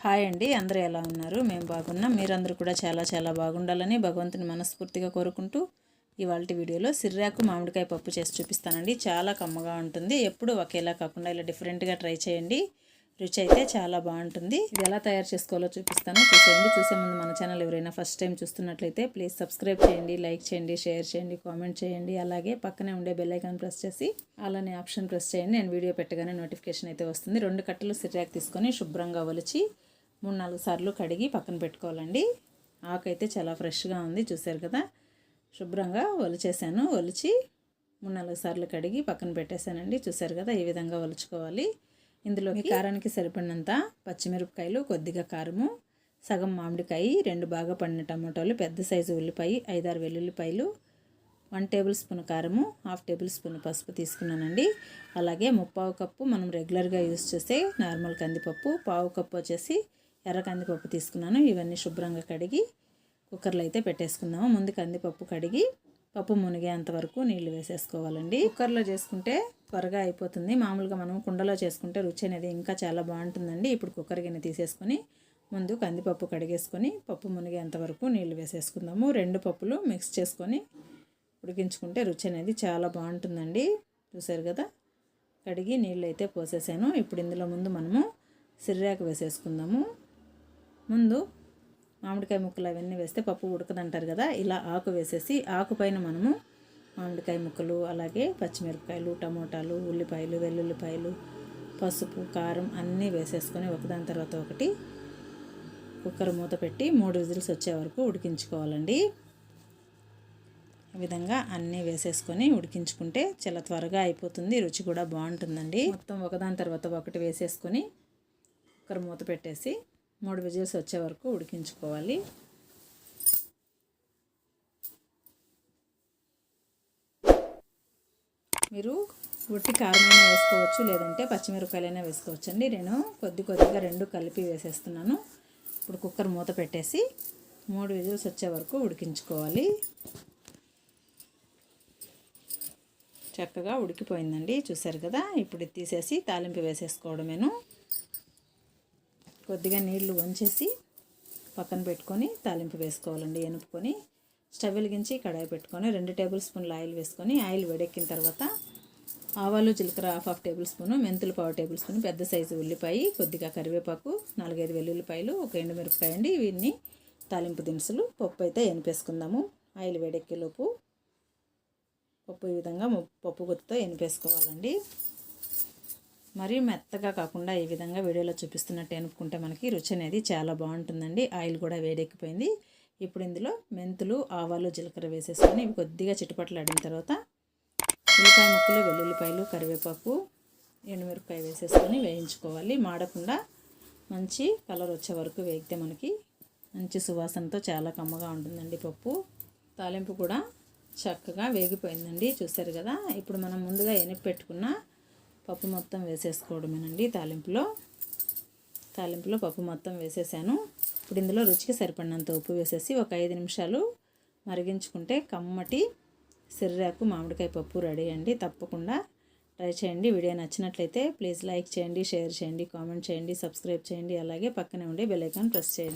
Hi అండి అందరూ ఎలా ఉన్నారు? మేము బాగున్నాం. మీరందరూ కూడా చాలా చాలా బాగుండాలని భగవంతుని మనస్ఫూర్తిగా కోరుకుంటూ ఇవాళ వీడియోలో సిర్రాకు మామిడికాయ పప్పు చేసి చూపిస్తానండి. చాలా కమ్మగా ఉంటుంది. ఎప్పుడు ఒకేలా కాకుండా ఇలా డిఫరెంట్గా ట్రై చేయండి. రుచి అయితే చాలా బాగుంటుంది. ఇది ఎలా తయారు చేసుకోవాలో చూపిస్తాను. చూసేయండి. చూసే ముందు మన ఛానల్ ఎవరైనా ఫస్ట్ టైం చూస్తున్నట్లయితే ప్లీజ్ సబ్స్క్రైబ్ చేయండి లైక్ చేయండి షేర్ చేయండి కామెంట్ చేయండి. అలాగే పక్కనే ఉండే బెల్ ఐకాన్ ప్రెస్ చేసి అలానే ఆప్షన్ ప్రెస్ చేయండి. నేను వీడియో పెట్టగానే నోటిఫికేషన్ అయితే వస్తుంది. రెండు కట్టలు సిర్రాకు తీసుకొని శుభ్రంగా ఒలిచి మూడు నాలుగు సార్లు కడిగి పక్కన పెట్టుకోవాలండి. ఆకు అయితే చాలా ఫ్రెష్గా ఉంది. చూసారు కదా? శుభ్రంగా ఒలిచేసాను. ఒలిచి మూడు నాలుగు సార్లు కడిగి పక్కన పెట్టేశానండి. చూసారు కదా? ఈ విధంగా ఒలుచుకోవాలి. ఇందులో కారానికి సరిపడినంత పచ్చిమిరపకాయలు కొద్దిగా కారము సగం మామిడికాయ రెండు బాగా పండిన టమాటోలు పెద్ద సైజు ఉల్లిపాయ ఐదారు వెల్లుల్లిపాయలు వన్ టేబుల్ స్పూన్ కారము హాఫ్ టేబుల్ స్పూన్ పసుపు తీసుకున్నానండి. అలాగే ముప్పావు కప్పు మనం రెగ్యులర్గా యూస్ చేసే నార్మల్ కందిపప్పు పావు కప్పు వచ్చేసి ఎర్ర కందిపప్పు తీసుకున్నాను. ఇవన్నీ శుభ్రంగా కడిగి కుక్కర్లో అయితే పెట్టేసుకుందాము. ముందు కందిపప్పు కడిగి పప్పు మునిగేంత వరకు నీళ్ళు వేసేసుకోవాలండి. కుక్కర్లో చేసుకుంటే త్వరగా అయిపోతుంది. మామూలుగా మనం కుండలో చేసుకుంటే రుచి అనేది ఇంకా చాలా బాగుంటుందండి. ఇప్పుడు కుక్కర్ గిన్నె తీసేసుకొని ముందు కందిపప్పు కడిగేసుకొని పప్పు మునిగేంత వరకు నీళ్ళు వేసేసుకుందాము. రెండు పప్పులు మిక్స్ చేసుకొని ఉడికించుకుంటే రుచి అనేది చాలా బాగుంటుందండి. చూసారు కదా? కడిగి నీళ్ళు అయితే పోసేసాను. ఇప్పుడు ఇందులో ముందు మనము సిర్రాకు వేసేసుకుందాము. ముందు మామిడికాయ ముక్కలు అవన్నీ వేస్తే పప్పు ఉడకదంటారు కదా ఇలా ఆకు వేసేసి ఆకు పైన మనము మామిడికాయ ముక్కలు అలాగే పచ్చిమిరపకాయలు టమోటాలు ఉల్లిపాయలు వెల్లుల్లిపాయలు పసుపు కారం అన్నీ వేసేసుకొని ఒకదాని తర్వాత ఒకటి కుక్కర్ మూత పెట్టి మూడు విజిల్స్ వచ్చే వరకు ఉడికించుకోవాలండి. ఈ విధంగా అన్నీ వేసేసుకొని ఉడికించుకుంటే చాలా త్వరగా అయిపోతుంది రుచి కూడా బాగుంటుందండి. మొత్తం ఒకదాని తర్వాత ఒకటి వేసేసుకొని కుక్కర్ మూత పెట్టేసి మూడు విజిల్స్ వచ్చే వరకు ఉడికించుకోవాలి. మీరు ఉట్టి కారమైనా వేసుకోవచ్చు లేదంటే పచ్చిమిరపకాయలైనా వేసుకోవచ్చు అండి నేను కొద్ది కొద్దిగా రెండు కలిపి వేసేస్తున్నాను. ఇప్పుడు కుక్కర్ మూత పెట్టేసి మూడు విజిల్స్ వచ్చే వరకు ఉడికించుకోవాలి. చక్కగా ఉడికిపోయిందండి. చూసారు కదా? ఇప్పుడు తీసేసి తాలింపు వేసేసుకోవడమేను. కొద్దిగా నీళ్ళు వంచేసి పక్కన పెట్టుకొని తాలింపు వేసుకోవాలండి ఎనుపుకొని స్టవ్ వెలిగించి కడాయి పెట్టుకొని రెండు టేబుల్ స్పూన్లు ఆయిల్ వేసుకొని ఆయిల్ వేడెక్కిన తర్వాత ఆవాలు జీలకర్ర హాఫ్ హాఫ్ టేబుల్ స్పూన్ మెంతులు పావు టేబుల్ స్పూన్ పెద్ద సైజు ఉల్లిపాయ కొద్దిగా కరివేపాకు నాలుగైదు వెల్లుల్లిపాయలు ఒక ఎండుమిరపకాయ అండి వీటిని తాలింపు దినుసులు పప్పు అయితే ఎనిపేసుకుందాము ఆయిల్ వేడెక్కేలోపు పప్పు ఈ విధంగా పప్పు గుత్తితో ఎనిపేసుకోవాలండి మరీ మెత్తగా కాకుండా ఈ విధంగా వీడియోలో చూపిస్తున్నట్టు అనుకుంటే మనకి రుచి అనేది చాలా బాగుంటుందండి. ఆయిల్ కూడా వేడెక్కిపోయింది. ఇప్పుడు ఇందులో మెంతులు ఆవాలు జీలకర్ర వేసేసుకొని ఇవి కొద్దిగా చిటుపట్లు ఆడిన తర్వాత ఉల్లిపాయ ముక్కలు వెల్లుల్లిపాయలు కరివేపాకు ఎండుమిరపకాయ వేసేసుకొని వేయించుకోవాలి. మాడకుండా మంచి కలర్ వచ్చే వరకు వేగితే మనకి మంచి సువాసనతో చాలా కమ్మగా ఉంటుందండి పప్పు. తాలింపు కూడా చక్కగా వేగిపోయిందండి. చూసారు కదా? ఇప్పుడు మనం ముందుగా ఎనిపి పెట్టుకున్న పప్పు మొత్తం వేసేసుకోవడమేనండి తాలింపులో. తాలింపులో పప్పు మొత్తం వేసేసాను. ఇప్పుడు ఇందులో రుచికి సరిపడినంత ఉప్పు వేసేసి ఒక ఐదు నిమిషాలు మరిగించుకుంటే కమ్మటి సిర్రాకు మామిడికాయ పప్పు రెడీ అండి. తప్పకుండా ట్రై చేయండి. వీడియో నచ్చినట్లయితే ప్లీజ్ లైక్ చేయండి షేర్ చేయండి కామెంట్ చేయండి సబ్స్క్రైబ్ చేయండి. అలాగే పక్కనే ఉండే బెల్ ఐకాన్ ప్రెస్ చేయండి.